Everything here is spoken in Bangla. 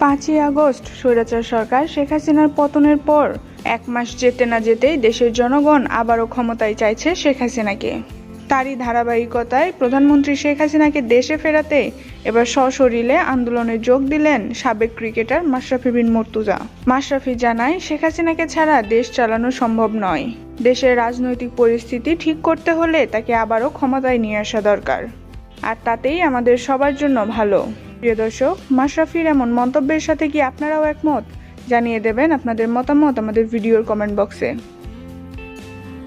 পাঁচই আগস্ট, স্বৈরাচার সরকার শেখ হাসিনার পতনের পর, এক মাস যেতে না যেতেই দেশের জনগণ আবারও ক্ষমতায় চাইছে শেখ হাসিনাকে। তারই ধারাবাহিকতায় প্রধানমন্ত্রী শেখ হাসিনাকে দেশে ফেরাতে এবার সশরীরে আন্দোলনে যোগ দিলেন সাবেক ক্রিকেটার মাশরাফি বিন মর্তুজা। মাশরাফি জানায়, শেখ হাসিনাকে ছাড়া দেশ চালানো সম্ভব নয়। দেশের রাজনৈতিক পরিস্থিতি ঠিক করতে হলে তাকে আবারও ক্ষমতায় নিয়ে আসা দরকার। আর তাতেই আমাদের সবার জন্য ভালো। প্রিয় দর্শক, মাশরাফির এমন মন্তব্যের সাথে কি আপনারাও একমত? জানিয়ে দেবেন আপনাদের মতামত আমাদের ভিডিওর কমেন্ট বক্সে।